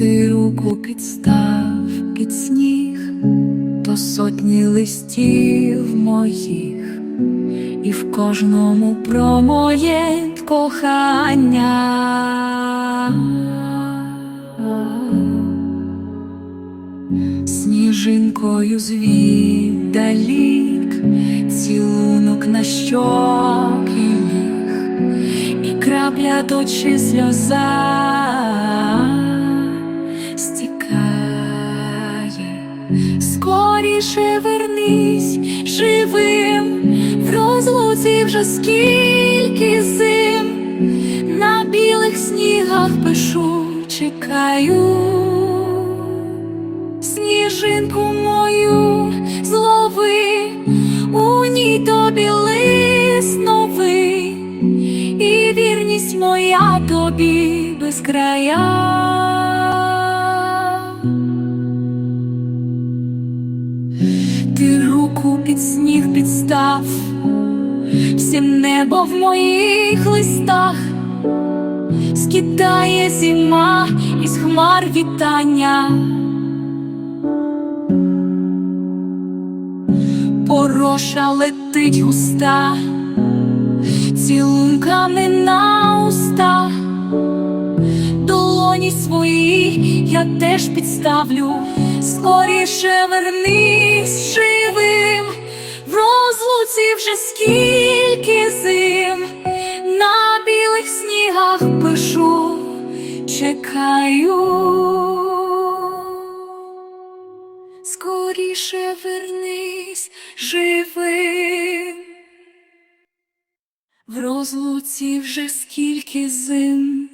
Ти руку підстав під сніг, то сотні листів моїх, і в кожному про моє кохання. Сніжинкою звіддалік, цілунок на щоки крапля точи сльоза скоріше вернись живим, в розлуці вже скільки зим, на білих снігах пишу, чекаю. Сніжинку мою злови, у ній тобі лист новий, і вірність моя тобі без края. Ти руку під сніг підстав, всім небо в моїх листах, скидає зима із хмар вітання. Пороша летить густа, цілунками на уста, долоні свої я теж підставлю, скоріше вернись живим, в розлуці вже скільки зим, на білих снігах пишу, чекаю. Скоріше вернись живим. В розлуці вже скільки зим,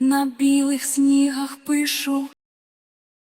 на білих снігах пишу,